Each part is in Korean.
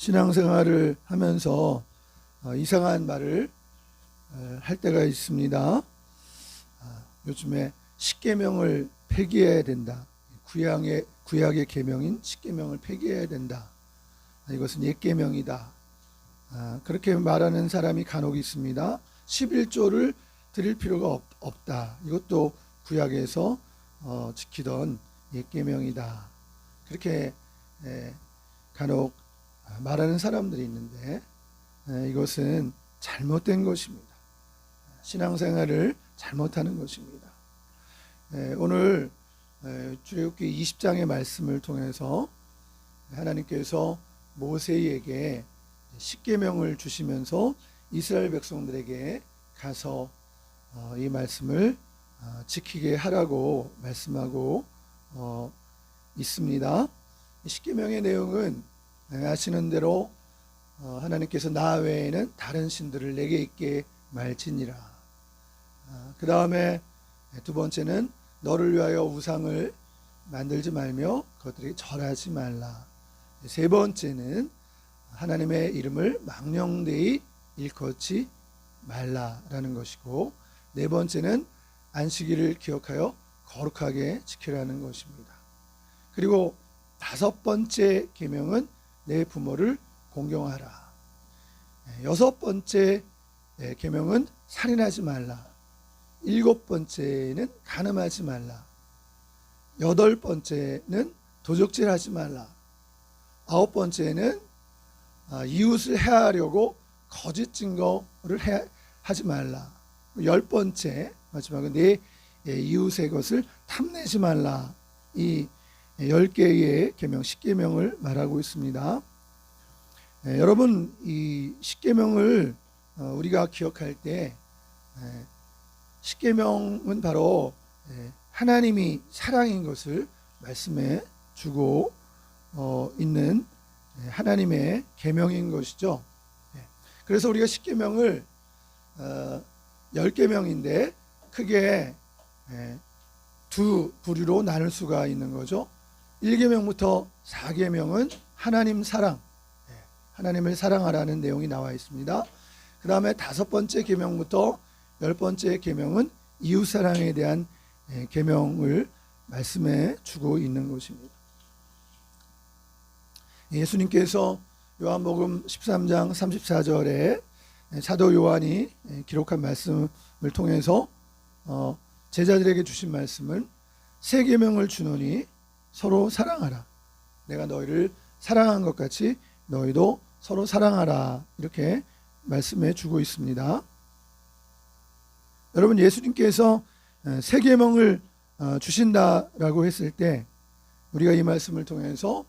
신앙생활을 하면서 어, 이상한 말을 어, 할 때가 있습니다. 아, 요즘에 십계명을 폐기해야 된다. 구약의 구약의 계명인 십계명을 폐기해야 된다. 아, 이것은 옛 계명이다. 아, 그렇게 말하는 사람이 간혹 있습니다. 11조를 드릴 필요가 없, 없다. 이것도 구약에서 어, 지키던 옛 계명이다. 그렇게 에, 간혹 말하는 사람들이 있는데 에, 이것은 잘못된 것입니다. 신앙생활을 잘못하는 것입니다. 에, 오늘 에, 출애굽기 20장의 말씀을 통해서 하나님께서 모세에게 십계명을 주시면서 이스라엘 백성들에게 가서 어, 이 말씀을 어, 지키게 하라고 말씀하고 어, 있습니다. 이 십계명의 내용은 네, 아시는 대로 어, 하나님께서 나 외에는 다른 신들을 내게 있게 말지니라. 그 다음에 두 번째는 너를 위하여 우상을 만들지 말며 그것들이 절하지 말라. 세 번째는 하나님의 이름을 망령되이 일컫지 말라라는 것이고 네 번째는 안식일을 기억하여 거룩하게 지키라는 것입니다. 그리고 다섯 번째 계명은 내 부모를 공경하라. 여섯 번째 계명은 살인하지 말라. 일곱 번째는 간음하지 말라. 여덟 번째는 도적질하지 말라. 아홉 번째는 아, 이웃을 해하려고 거짓 증거를 해, 하지 말라. 열 번째 마지막은 내 이웃의 것을 탐내지 말라. 이 열 개의 계명, 십계명을 말하고 있습니다. 에, 여러분 이 십계명을 어, 우리가 기억할 때 에, 십계명은 바로 에, 하나님이 사랑인 것을 말씀해 주고 어, 있는 하나님의 계명인 것이죠. 그래서 우리가 십계명을 어, 열 계명인데 크게 두 부류로 나눌 수가 있는 거죠. 1계명부터 4계명은 하나님 사랑, 하나님을 사랑하라는 내용이 나와 있습니다. 그 다음에 다섯 번째 계명부터 열 번째 계명은 이웃 사랑에 대한 계명을 말씀해 주고 있는 것입니다. 예수님께서 요한복음 13장 34절에 사도 요한이 기록한 말씀을 통해서 어, 제자들에게 주신 말씀은 세 계명을 주노니 서로 사랑하라. 내가 너희를 사랑한 것 같이 너희도 서로 사랑하라. 이렇게 말씀해 주고 있습니다. 여러분 예수님께서 세 계명을 어, 주신다라고 했을 때 우리가 이 말씀을 통해서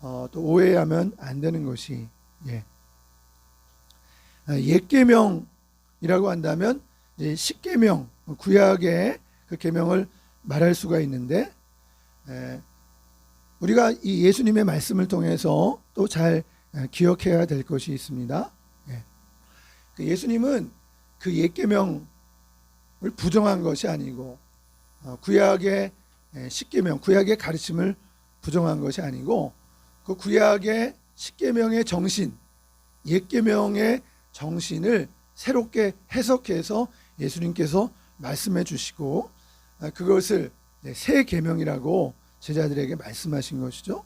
어, 또 오해하면 안 되는 것이 예. 아, 옛 계명이라고 한다면 십계명 구약의 그 계명을 말할 수가 있는데 에, 우리가 이 예수님의 말씀을 통해서 또 잘 기억해야 될 것이 있습니다. 예. 그 예수님은 그옛 계명을 부정한 것이 아니고 어, 구약의 십계명 구약의 가르침을 부정한 것이 아니고 그 구약의 십계명의 정신, 옛계명의 정신을 새롭게 해석해서 예수님께서 말씀해 주시고 아, 그것을 새 계명이라고 제자들에게 말씀하신 것이죠.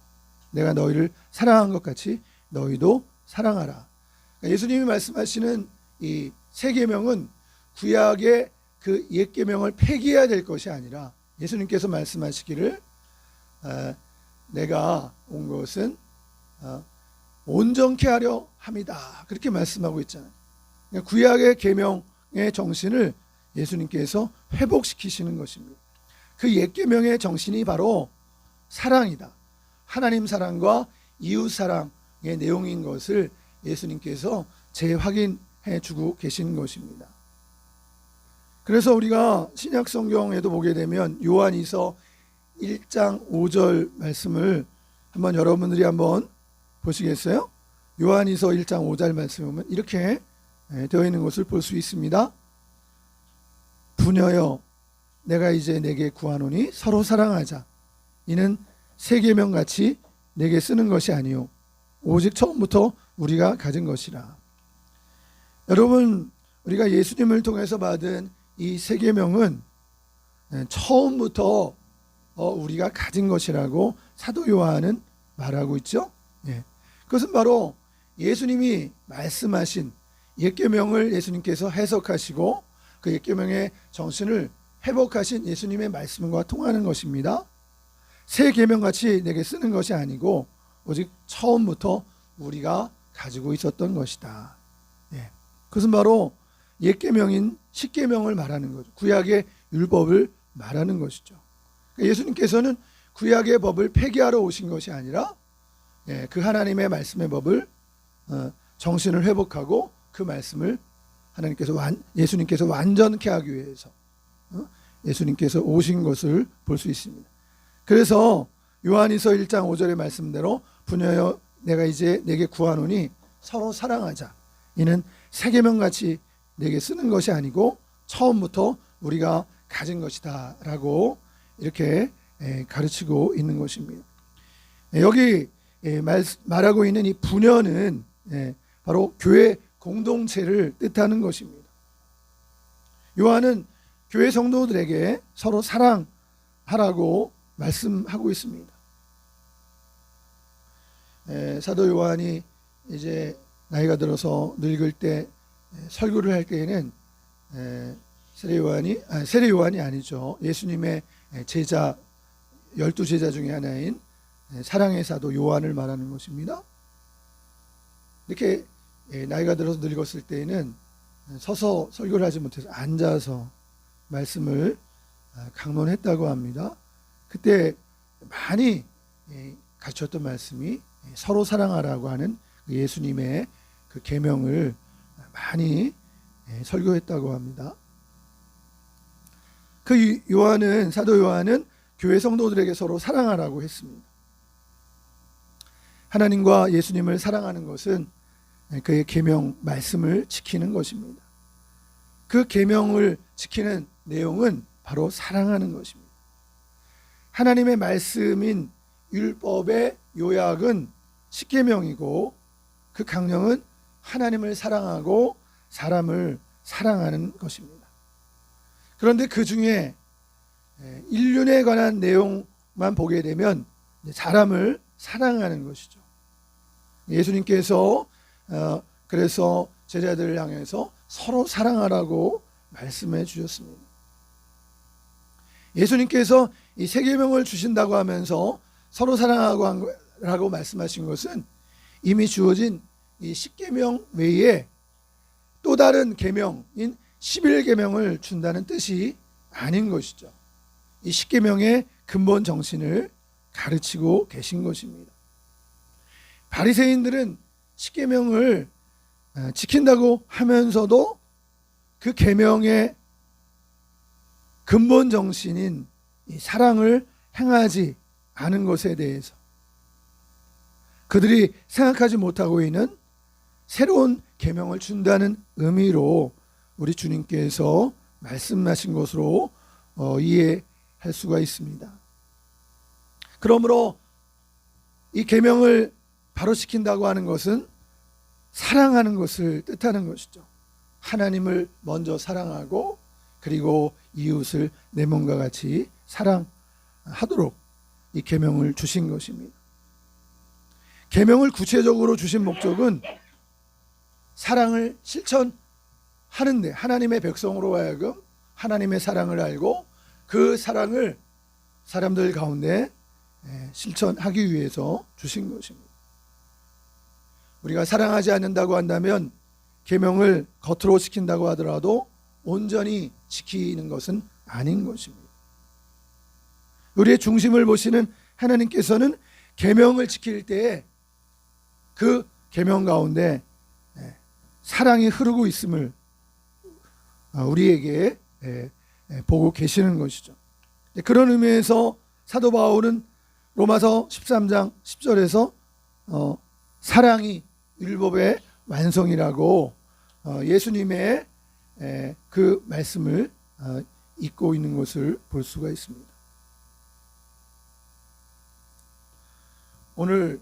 내가 너희를 사랑한 것 같이 너희도 사랑하라. 그러니까 예수님이 말씀하시는 이새 계명은 구약의 그 옛 계명을 폐기해야 될 것이 아니라 예수님께서 말씀하시기를 아, 내가 온 것은 어, 온전케 하려 합니다. 그렇게 말씀하고 있잖아요. 그러니까 구약의 계명의 정신을 예수님께서 회복시키시는 것입니다. 그 옛 계명의 정신이 바로 사랑이다. 하나님 사랑과 이웃 사랑의 내용인 것을 예수님께서 재확인해 주고 계신 것입니다. 그래서 우리가 신약 성경에도 보게 되면 요한이서 1장 5절 말씀을 한번 여러분들이 한번 보시겠어요? 요한이서 1장 5절 말씀에 보면 이렇게 예, 되어 있는 것을 볼 수 있습니다. 부녀여 내가 이제 내게 구하노니 서로 사랑하자. 이는 세 계명 같이 내게 쓰는 것이 아니요 오직 처음부터 우리가 가진 것이라. 여러분 우리가 예수님을 통해서 받은 이 세 계명은 예, 처음부터 어, 우리가 가진 것이라고 사도 요한은 말하고 있죠. 예. 그것은 바로 예수님이 말씀하신 옛 계명을 예수님께서 해석하시고 그 옛 계명의 정신을 회복하신 예수님의 말씀과 통하는 것입니다. 새 계명 같이 내게 쓰는 것이 아니고 오직 처음부터 우리가 가지고 있었던 것이다. 예. 그것은 바로 옛 계명인 십 계명을 말하는 거죠. 구약의 율법을 말하는 것이죠. 그러니까 예수님께서는 구약의 법을 폐기하러 오신 것이 아니라 예, 그 하나님의 말씀의 법을 어, 정신을 회복하고 그 말씀을 하나님께서 완, 예수님께서 완전케 하기 위해서 어? 예수님께서 오신 것을 볼 수 있습니다. 그래서 요한이서 1장 5절의 말씀대로 부녀여 내가 이제 내게 구하노니 서로 사랑하자. 이는 세계명 같이 내게 쓰는 것이 아니고 처음부터 우리가 가진 것이다라고 이렇게 에, 가르치고 있는 것입니다. 에, 여기 말하고 있는 이 부녀는 에, 바로 교회 공동체를 뜻하는 것입니다. 요한은 교회 성도들에게 서로 사랑하라고 말씀하고 있습니다. 에, 사도 요한이 이제 나이가 들어서 늙을 때 에, 설교를 할 때에는 에, 세례 요한이 아, 세례 요한이 아니죠. 예수님의 제자 열두 제자 중에 하나인 사랑의 사도 요한을 말하는 것입니다. 이렇게 나이가 들어서 늙었을 때에는 서서 설교를 하지 못해서 앉아서 말씀을 아, 강론했다고 합니다. 그때 많이 가르쳤던 말씀이 서로 사랑하라고 하는 그 예수님의 그 계명을 많이 설교했다고 합니다. 그 요한은 사도 요한은 교회 성도들에게 서로 사랑하라고 했습니다. 하나님과 예수님을 사랑하는 것은 그의 계명 말씀을 지키는 것입니다. 그 계명을 지키는 내용은 바로 사랑하는 것입니다. 하나님의 말씀인 율법의 요약은 십계명이고 그 강령은 하나님을 사랑하고 사람을 사랑하는 것입니다. 그런데 그 중에 인륜에 관한 내용만 보게 되면 사람을 사랑하는 것이죠. 예수님께서 어, 그래서 제자들을 향해서 서로 사랑하라고 말씀해 주셨습니다. 예수님께서 이 세계명을 주신다고 하면서 서로 사랑하고 라고 말씀하신 것은 이미 주어진 이 십계명 외에 또 다른 계명인 11계명을 준다는 뜻이 아닌 것이죠. 이 십계명의 근본 정신을 가르치고 계신 것입니다. 바리새인들은 십계명을 어, 지킨다고 하면서도 그 계명의 근본 정신인 사랑을 행하지 않은 것에 대해서 그들이 생각하지 못하고 있는 새로운 계명을 준다는 의미로 우리 주님께서 말씀하신 것으로 어, 이해할 수가 있습니다. 그러므로 이 계명을 바로 시킨다고 하는 것은 사랑하는 것을 뜻하는 것이죠. 하나님을 먼저 사랑하고 그리고 이웃을 내 몸과 같이 사랑하도록 이 계명을 주신 것입니다. 계명을 구체적으로 주신 목적은 사랑을 실천하는데 하나님의 백성으로 하여금 하나님의 사랑을 알고 그 사랑을 사람들 가운데 실천하기 위해서 주신 것입니다. 우리가 사랑하지 않는다고 한다면 계명을 겉으로 지킨다고 하더라도 온전히 지키는 것은 아닌 것입니다. 우리의 중심을 보시는 하나님께서는 계명을 지킬 때에 그 계명 가운데 사랑이 흐르고 있음을 어, 우리에게 보고 계시는 것이죠. 그런 의미에서 사도 바울은 로마서 13장 10절에서 어, 사랑이 율법의 완성이라고 어, 예수님의 그 말씀을 잊고 있는 것을 볼 수가 있습니다. 오늘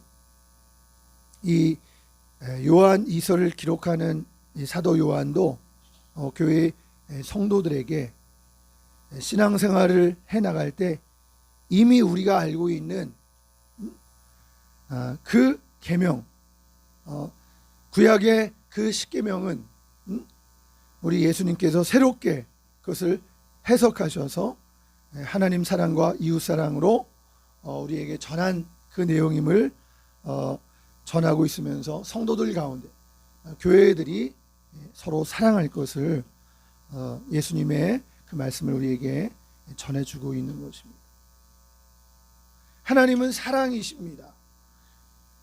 이 에, 요한 이서를 기록하는 이 사도 요한도 어, 교회 에, 성도들에게 에, 신앙생활을 해 나갈 때 이미 우리가 알고 있는 음, 아, 그 계명 어, 구약의 그 십계명은 음, 우리 예수님께서 새롭게 그것을 해석하셔서 에, 하나님 사랑과 이웃 사랑으로 어, 우리에게 전한 그 내용임을 어, 전하고 있으면서 성도들 가운데 어, 교회들이 서로 사랑할 것을 어, 예수님의 그 말씀을 우리에게 전해주고 있는 것입니다. 하나님은 사랑이십니다.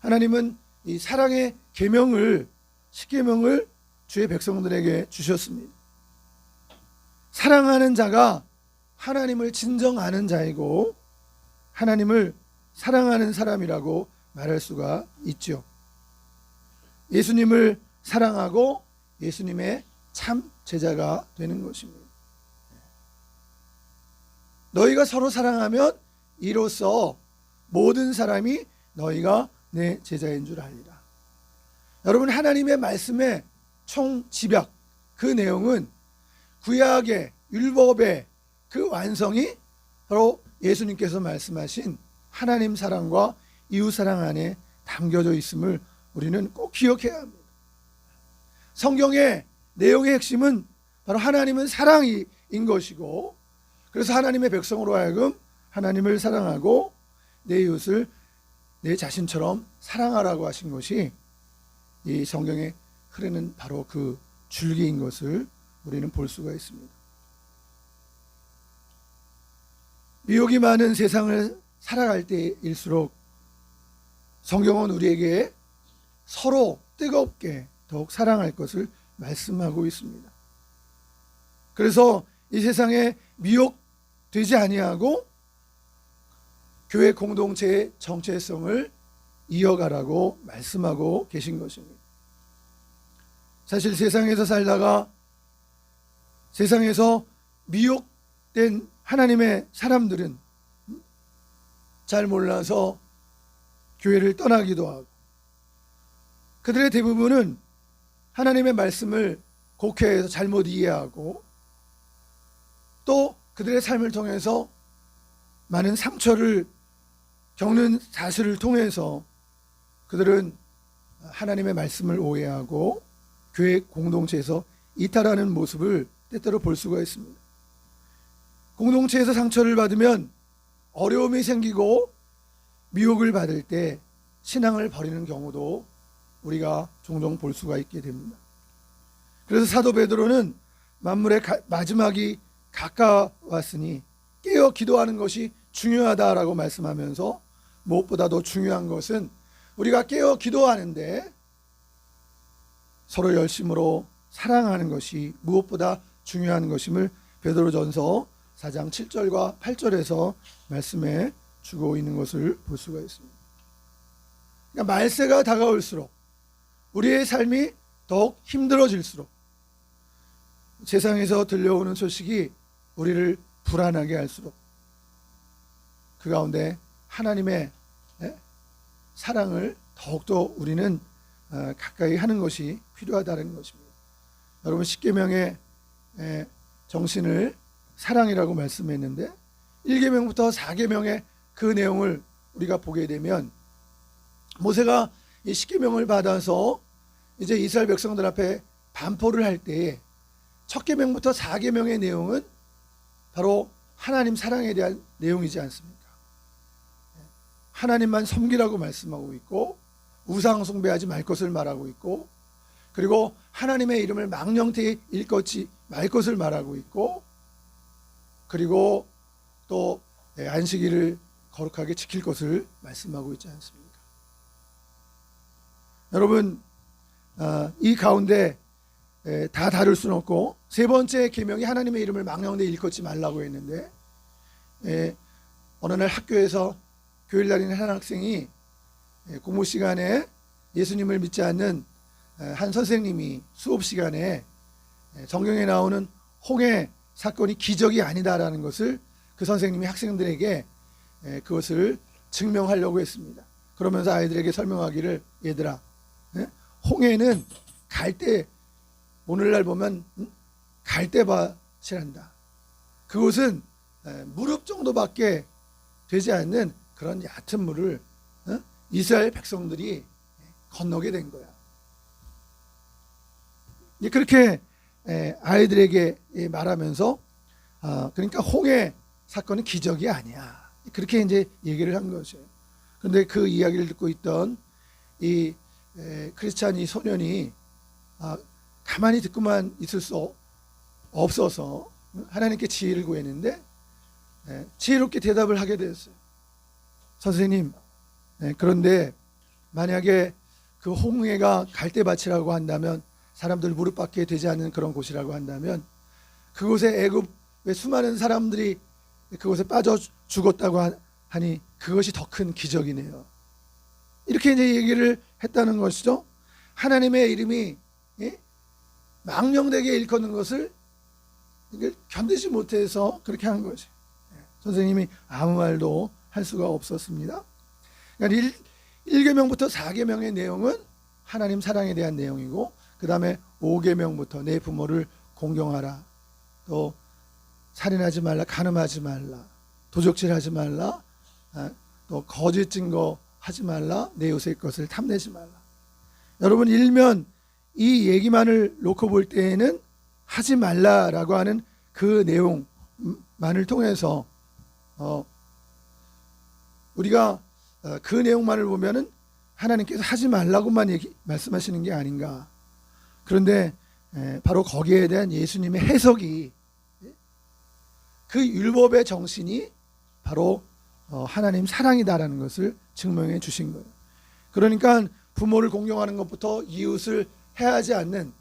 하나님은 이 사랑의 계명을 십계명을 주의 백성들에게 주셨습니다. 사랑하는 자가 하나님을 진정 아는 자이고 하나님을 사랑하는 사람이라고 말할 수가 있죠. 예수님을 사랑하고 예수님의 참 제자가 되는 것입니다. 너희가 서로 사랑하면 이로써 모든 사람이 너희가 내 제자인 줄 알리라. 여러분 하나님의 말씀의 총 집약 그 내용은 구약의 율법의 그 완성이 바로 예수님께서 말씀하신 하나님 사랑과 이웃 사랑 안에 담겨져 있음을 우리는 꼭 기억해야 합니다. 성경의 내용의 핵심은 바로 하나님은 사랑인 것이고 그래서 하나님의 백성으로 하여금 하나님을 사랑하고 내 이웃을 내 자신처럼 사랑하라고 하신 것이 이 성경에 흐르는 바로 그 줄기인 것을 우리는 볼 수가 있습니다. 미혹이 많은 세상을 살아갈 때일수록 성경은 우리에게 서로 뜨겁게 더욱 사랑할 것을 말씀하고 있습니다. 그래서 이 세상에 미혹되지 아니하고 교회 공동체의 정체성을 이어가라고 말씀하고 계신 것입니다. 사실 세상에서 살다가 세상에서 미혹된 하나님의 사람들은 잘 몰라서 교회를 떠나기도 하고 그들의 대부분은 하나님의 말씀을 곡해해서 잘못 이해하고 또 그들의 삶을 통해서 많은 상처를 겪는 사실을 통해서 그들은 하나님의 말씀을 오해하고 교회 공동체에서 이탈하는 모습을 때때로 볼 수가 있습니다. 공동체에서 상처를 받으면 어려움이 생기고 미혹을 받을 때 신앙을 버리는 경우도 우리가 종종 볼 수가 있게 됩니다. 그래서 사도 베드로는 만물의 가, 마지막이 가까웠으니 깨어 기도하는 것이 중요하다라고 말씀하면서 무엇보다도 중요한 것은 우리가 깨어 기도하는데 서로 열심으로 사랑하는 것이 무엇보다 중요한 것임을 베드로전서 4장 7절과 8절에서 말씀해 주고 있는 것을 볼 수가 있습니다. 그러니까 말세가 다가올수록 우리의 삶이 더욱 힘들어질수록 세상에서 들려오는 소식이 우리를 불안하게 할수록 그 가운데 하나님의 사랑을 더욱더 우리는 어, 가까이 하는 것이 필요하다는 것입니다. 여러분 십계명의 정신을 사랑이라고 말씀했는데 1계명부터 4계명의 그 내용을 우리가 보게 되면 모세가 이 십계명을 받아서 이제 이스라엘 백성들 앞에 반포를 할 때에 첫 계명부터 4계명의 내용은 바로 하나님 사랑에 대한 내용이지 않습니까? 하나님만 섬기라고 말씀하고 있고 우상 숭배하지 말 것을 말하고 있고 그리고 하나님의 이름을 망령되이 일컫지 말 것을 말하고 있고 그리고 또 안식일을 거룩하게 지킬 것을 말씀하고 있지 않습니까? 여러분 아, 이 가운데 다 다룰 수는 없고 세 번째 계명이 하나님의 이름을 망령되 일컫지 말라고 했는데 어느 날 학교에서 교일 날인 한 학생이 공부 시간에 예수님을 믿지 않는 한 선생님이 수업 시간에 성경에 나오는 홍해 사건이 기적이 아니다라는 것을 그 선생님이 학생들에게 그것을 증명하려고 했습니다. 그러면서 아이들에게 설명하기를 얘들아 홍해는 갈대 오늘날 보면 음? 갈대밭이란다. 그곳은 에, 무릎 정도밖에 되지 않는 그런 얕은 물을 어? 이스라엘 백성들이 건너게 된 거야. 그렇게 에, 아이들에게 예, 말하면서 아, 그러니까 홍해 사건은 기적이 아니야. 그렇게 이제 얘기를 한 거죠. 그런데 그 이야기를 듣고 있던 이 에, 크리스찬 이 소년이 아, 가만히 듣고만 있을 수 없어서 하나님께 지혜를 구했는데 에, 지혜롭게 대답을 하게 되었어요. 선생님, 에, 그런데 만약에 그 홍해가 갈대밭이라고 한다면 사람들 무릎 꿇게 되지 않는 그런 곳이라고 한다면 그곳에 애굽의 수많은 사람들이 그곳에 빠져 죽었다고 하- 하니 그것이 더 큰 기적이네요. 이렇게 이제 얘기를 했다는 것이죠. 하나님의 이름이 예? 망령되게 일컫는 것을 견디지 못해서 그렇게 한 거죠. 예. 선생님이 아무 말도 할 수가 없었습니다. 그러니까 1, 계명부터 4계명의 내용은 하나님 사랑에 대한 내용이고 그 다음에 5계명부터 내 부모를 공경하라 또 살인하지 말라 간음하지 말라 도적질하지 말라 아, 또 거짓 증거 하지 말라 내 이웃의 것을 탐내지 말라 여러분 일면 이 얘기만을 놓고 볼 때에는 하지 말라라고 하는 그 내용만을 통해서 어, 우리가 어, 그 내용만을 보면은 하나님께서 하지 말라고만 얘기, 말씀하시는 게 아닌가. 그런데 에, 바로 거기에 대한 예수님의 해석이 예? 그 율법의 정신이 바로 어, 하나님 사랑이다라는 것을 증명해 주신 거예요. 그러니까 부모를 공경하는 것부터 이웃을 해하지 않는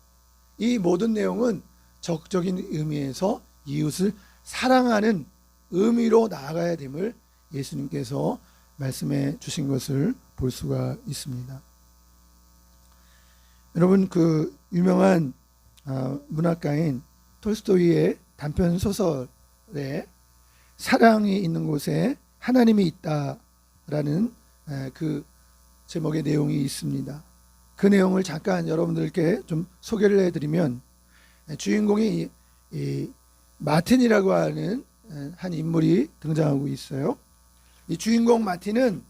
이 모든 내용은 적적인 의미에서 이웃을 사랑하는 의미로 나아가야 됨을 예수님께서 말씀해 주신 것을 볼 수가 있습니다. 여러분 그 유명한 아, 문학가인 톨스토이의 단편 소설에 사랑이 있는 곳에 하나님이 있다라는 에, 그 제목의 내용이 있습니다. 그 내용을 잠깐 여러분들께 좀 소개를 해드리면 에, 주인공이 마틴이라고 하는 에, 한 인물이 등장하고 있어요. 이 주인공 마틴은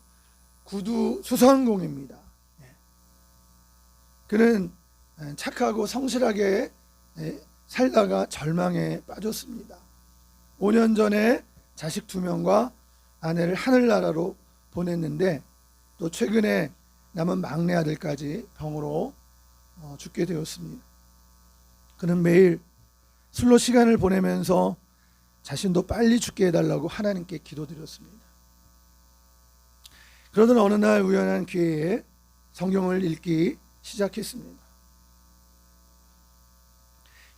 구두 수선공입니다. 예. 그는 에, 착하고 성실하게 에, 살다가 절망에 빠졌습니다. 5년 전에 자식 두 명과 아내를 하늘나라로 보냈는데 또 최근에 남은 막내 아들까지 병으로 어, 죽게 되었습니다. 그는 매일 술로 시간을 보내면서 자신도 빨리 죽게 해달라고 하나님께 기도드렸습니다. 그러던 어느 날 우연한 기회에 성경을 읽기 시작했습니다.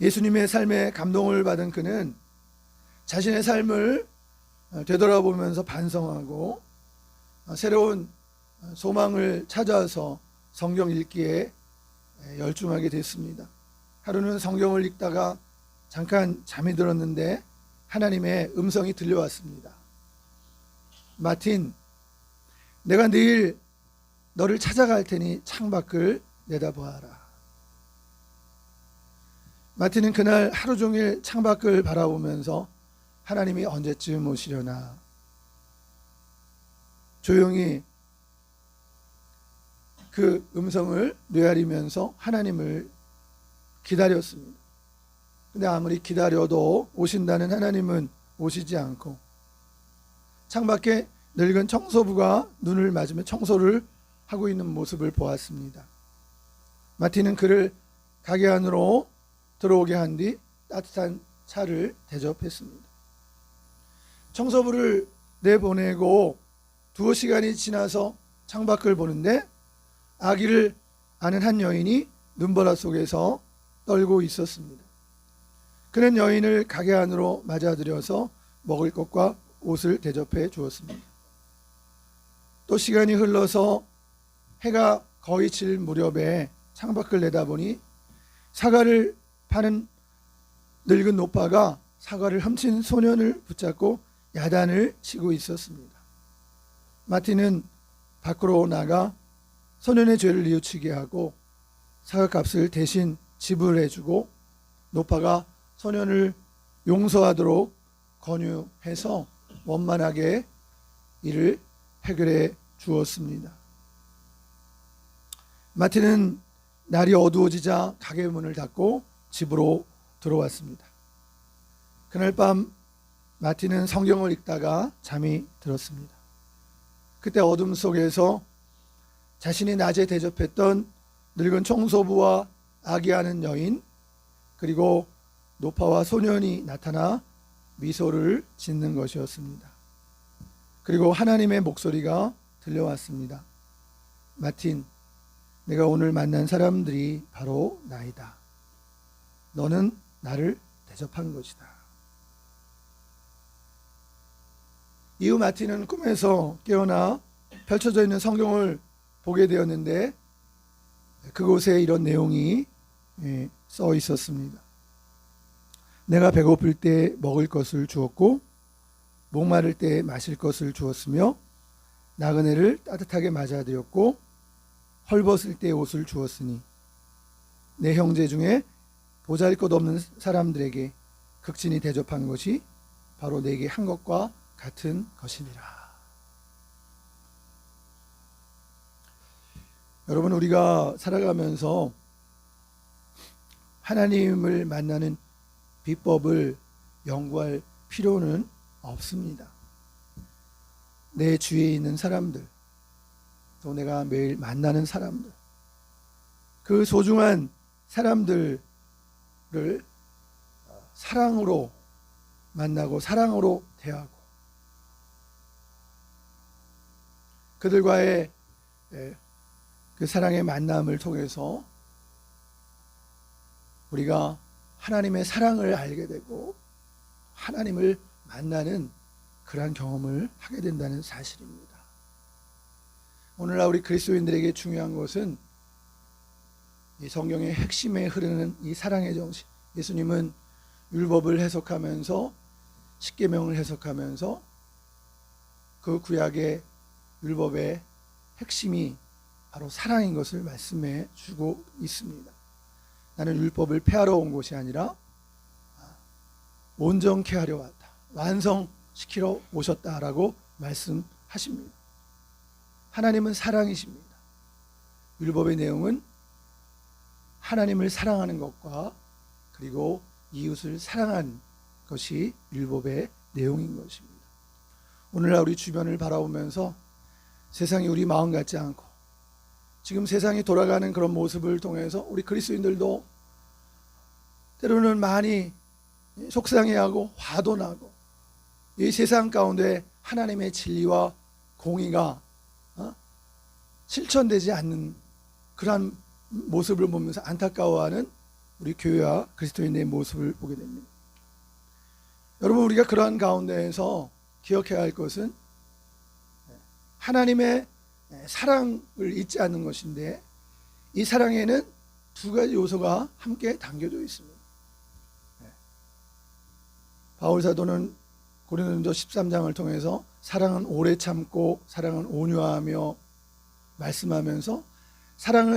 예수님의 삶에 감동을 받은 그는 자신의 삶을 어, 되돌아보면서 반성하고 어, 새로운 소망을 찾아서 성경 읽기에 열중하게 됐습니다. 하루는 성경을 읽다가 잠깐 잠이 들었는데 하나님의 음성이 들려왔습니다. 마틴, 내가 내일 너를 찾아갈 테니 창밖을 내다보아라. 마틴은 그날 하루 종일 창밖을 바라보면서 하나님이 언제쯤 오시려나 조용히 그 음성을 뇌아리면서 하나님을 기다렸습니다. 근데 아무리 기다려도 오신다는 하나님은 오시지 않고 창밖에 늙은 청소부가 눈을 맞으며 청소를 하고 있는 모습을 보았습니다. 마티는 그를 가게 안으로 들어오게 한 뒤 따뜻한 차를 대접했습니다. 청소부를 내보내고 두어 시간이 지나서 창밖을 보는데 아기를 아는 한 여인이 눈보라 속에서 떨고 있었습니다. 그는 여인을 가게 안으로 맞아들여서 먹을 것과 옷을 대접해 주었습니다. 또 시간이 흘러서 해가 거의 질 무렵에 창밖을 내다보니 사과를 파는 늙은 노파가 사과를 훔친 소년을 붙잡고 야단을 치고 있었습니다. 마티는 밖으로 나가 소년의 죄를 뉘우치게 하고 사과값을 대신 지불해주고 노파가 소년을 용서하도록 권유해서 원만하게 이를 해결해 주었습니다. 마틴은 날이 어두워지자 가게 문을 닫고 집으로 들어왔습니다. 그날 밤 마틴은 성경을 읽다가 잠이 들었습니다. 그때 어둠 속에서 자신이 낮에 대접했던 늙은 청소부와 아기하는 여인 그리고 노파와 소년이 나타나 미소를 짓는 것이었습니다. 그리고 하나님의 목소리가 들려왔습니다. 마틴, 내가 오늘 만난 사람들이 바로 나이다. 너는 나를 대접한 것이다. 이후 마틴은 꿈에서 깨어나 펼쳐져 있는 성경을 보게 되었는데 그곳에 이런 내용이 예, 써 있었습니다. 내가 배고플 때 먹을 것을 주었고 목마를 때 마실 것을 주었으며 나그네를 따뜻하게 맞아들였고 헐벗을 때 옷을 주었으니 내 형제 중에 보잘것 없는 사람들에게 극진히 대접한 것이 바로 내게 한 것과 같은 것이니라. 여러분 우리가 살아가면서 하나님을 만나는 비법을 연구할 필요는 없습니다. 내 주위에 있는 사람들, 또 내가 매일 만나는 사람들, 그 소중한 사람들 을 사랑으로 만나고 사랑으로 대하고 그들과의 에, 그 사랑의 만남을 통해서 우리가 하나님의 사랑을 알게 되고 하나님을 만나는 그러한 경험을 하게 된다는 사실입니다. 오늘날 우리 그리스도인들에게 중요한 것은 이 성경의 핵심에 흐르는 이 사랑의 정신. 예수님은 율법을 해석하면서 십계명을 해석하면서 그 구약의 율법의 핵심이 바로 사랑인 것을 말씀해 주고 있습니다. 나는 율법을 폐하러 온 것이 아니라 온전케 하려 왔다. 완성시키러 오셨다라고 말씀하십니다. 하나님은 사랑이십니다. 율법의 내용은 하나님을 사랑하는 것과 그리고 이웃을 사랑하는 것이 율법의 내용인 것입니다. 오늘날 우리 주변을 바라보면서 세상이 우리 마음 같지 않고 지금 세상이 돌아가는 그런 모습을 통해서 우리 그리스도인들도 때로는 많이 속상해하고 화도 나고 이 세상 가운데 하나님의 진리와 공의가 어? 실천되지 않는 그러한 모습을 보면서 안타까워하는 우리 교회와 그리스도인의 모습을 보게 됩니다. 여러분 우리가 그러한 가운데에서 기억해야 할 것은 하나님의 사랑을 잊지 않는 것인데 이 사랑에는 두 가지 요소가 함께 담겨져 있습니다. 바울 사도는 고린도전서 13장을 통해서 사랑은 오래 참고 사랑은 온유하며 말씀하면서 사랑은